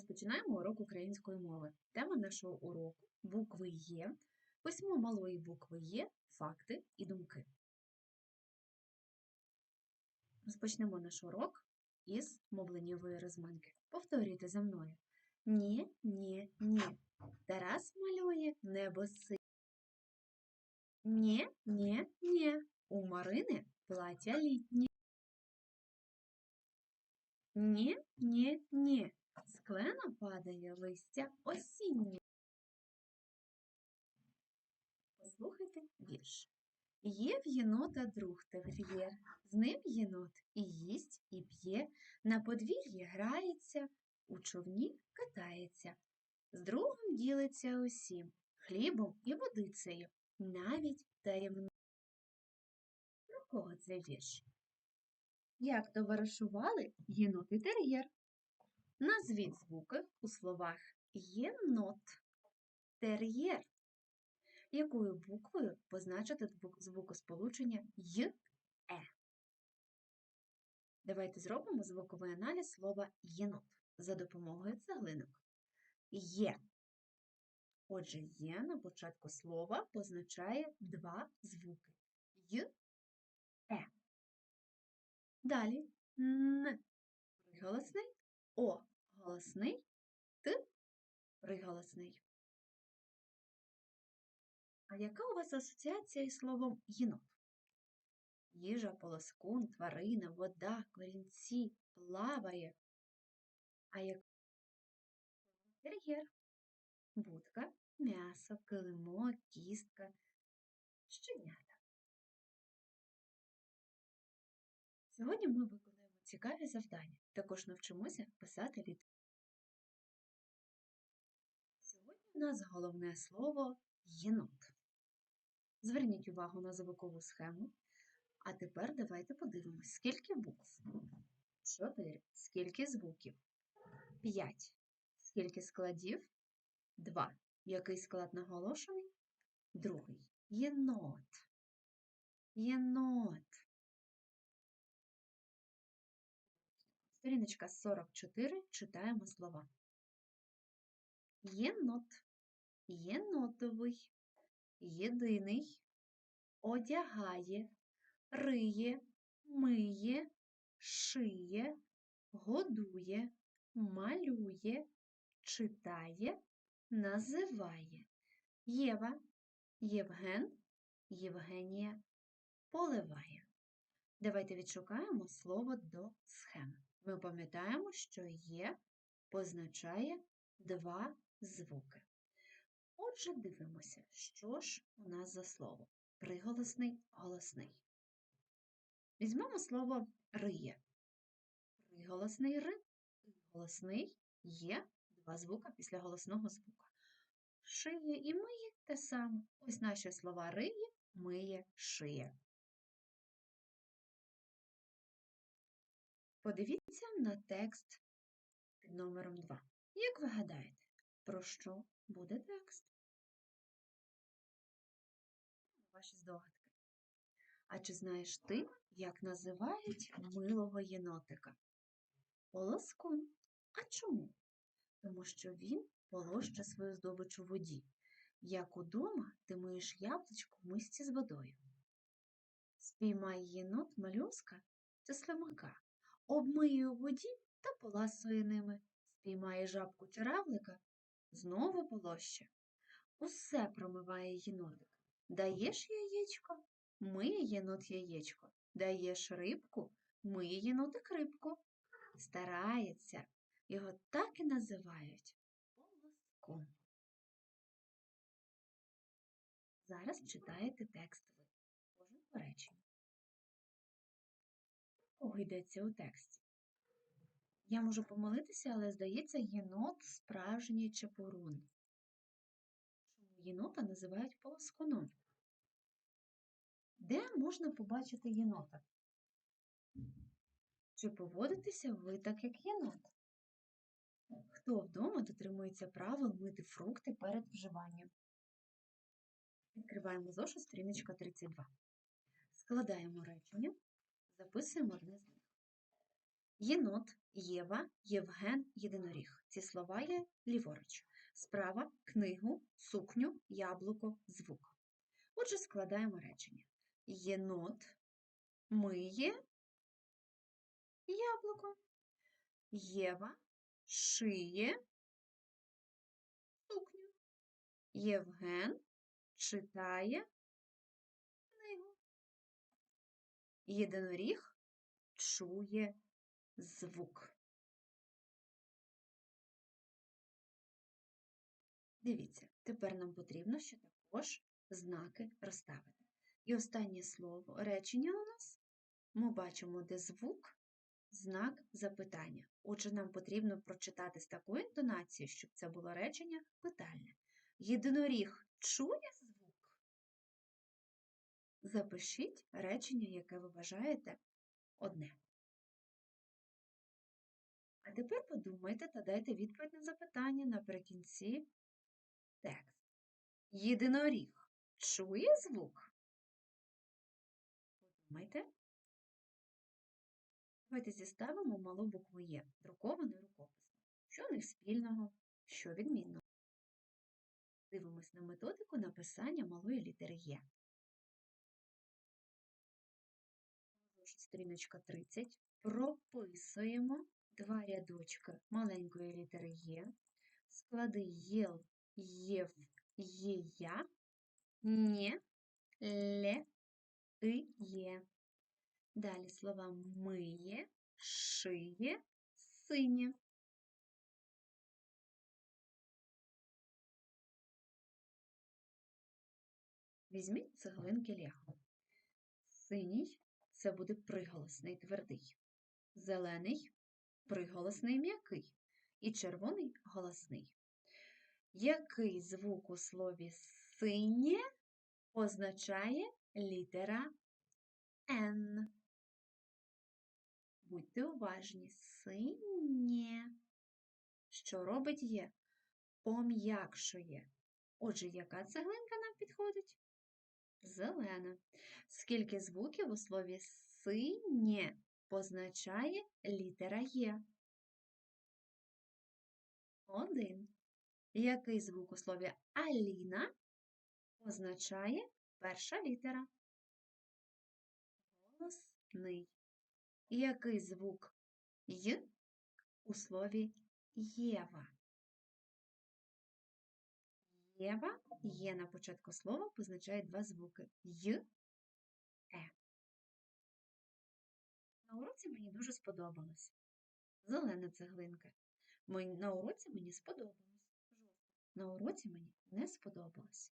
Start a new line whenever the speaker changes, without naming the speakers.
Розпочинаємо урок української мови. Тема нашого уроку букви Є, письмо малої букви Є, факти і думки. Розпочнемо наш урок із мовленнєвої розминки. Повторюйте за мною. Ні, ні, ні. Тарас малює небо синє. Ні, ні, ні. У Марини плаття літнє. Ні, ні, падає листя осіннє. Послухайте вірш. Є в єнота друг тер'єр, з ним єнот і їсть, і п'є, на подвір'ї грається, у човні катається, з другом ділиться усім, хлібом і водицею, навіть таємно. Про кого це вірш? Як товаришували єнот і тер'єр? Назвіть звуки у словах єнот, тер'єр. Якою буквою позначити звукосполучення й, е? Давайте зробимо звуковий аналіз слова єнот за допомогою цеглинок. Є. Отже, є на початку слова позначає два звуки й, е. Далі н приголосний, о голосний, т приголосний. А яка у вас асоціація із словом єнот? Їжа, полоскун, тварина, вода, корінці, плаває. А як тер'єр? Будка, м'ясо, килимок, кістка, щенята. Сьогодні ми виконуємо цікаві завдання. Також навчимося писати літери. Сьогодні у нас головне слово єнот. Зверніть увагу на звукову схему. А тепер давайте подивимось, скільки букв. Чотири. Скільки звуків? П'ять. Скільки складів? Два. Який склад наголошений? Другий. Єнот. Єнот. Сторіночка 44. Читаємо слова. Єнот. Єнотовий. Єдиний. Одягає. Риє. Миє. Шиє. Годує. Малює. Читає. Називає. Єва. Євген. Євгенія. Поливає. Давайте відшукаємо слово до схеми. Ми пам'ятаємо, що є позначає два звуки. Отже, дивимося, що ж у нас за слово. Приголосний, голосний. Візьмемо слово риє. Приголосний ри, голосний є два звука після голосного звука. Шиє і миє те саме. Ось наші слова риє, миє, шиє. Подивіться на текст під номером 2. Як ви гадаєте, про що буде текст? Ваші здогадки. А чи знаєш ти, як називають милого єнотика? Полоскун. А чому? Тому що він полоще свою здобич у воді. Як удома ти миєш яблучко в мисці з водою. Спіймай єнот малюска це слимака, обмиє у воді та поласує ними. Спіймає жабку чиравлика знову полоще. Усе промиває єнотик. Даєш яєчко, миє єнот яєчко. Даєш рибку, миє єнотик рибку. Старається. Його так і називають полоском. Зараз читаєте текст ви. Кожен по реченню. Кого йдеться у тексті? Я можу помилитися, але здається, єнот справжній чепурун. Чому єнота називають полоскуном? Де можна побачити єнота? Чи поводитеся ви так, як єнот? Хто вдома дотримується правил мити фрукти перед вживанням? Відкриваємо зошит сторіночка 32. Складаємо речення, записуємо одне з них. Єнот, Єва, Євген, єдиноріг. Ці слова є ліворуч. Справа книгу, сукню, яблуко, звук. Отже, складаємо речення. Єнот миє яблуко. Єва шиє сукню. Євген читає Єдиноріг чує звук. Дивіться, тепер нам потрібно ще також знаки розставити. І останнє слово речення у нас ми бачимо, де звук, знак запитання. Отже, нам потрібно прочитати з такою інтонацією, щоб це було речення питальне. Єдиноріг чує? Запишіть речення, яке ви вважаєте одне. А тепер подумайте та дайте відповідь на запитання наприкінці тексту. Єдиноріг чує звук? Подумайте. Давайте зіставимо малу букву Є, друкований рукопис. Що в них спільного, що відмінного? Дивимось на методику написання малої літери Є. Сторіночка 30. Прописуємо два рядочки маленької літери Є, склади єл, єв, єя, нє, ле, и, є. Далі слова миє, шиє, синє. Візьміть цеглинки лягу. Синій це буде приголосний твердий. Зелений приголосний м'який і червоний голосний. Який звук у слові синє означає літера Н? Будьте уважні, синє. Що робить є? Пом'якшує. Отже, яка цеглинка нам підходить? Зелена. Скільки звуків у слові синє позначає літера Є? Один. Який звук у слові Аліна означає перша літера? Голосний. Який звук Й у слові Єва? Єва є на початку слова позначає два звуки Й, Е. На уроці мені дуже сподобалось. Зелена цеглинка. На уроці мені сподобалось. На уроці мені не сподобалось.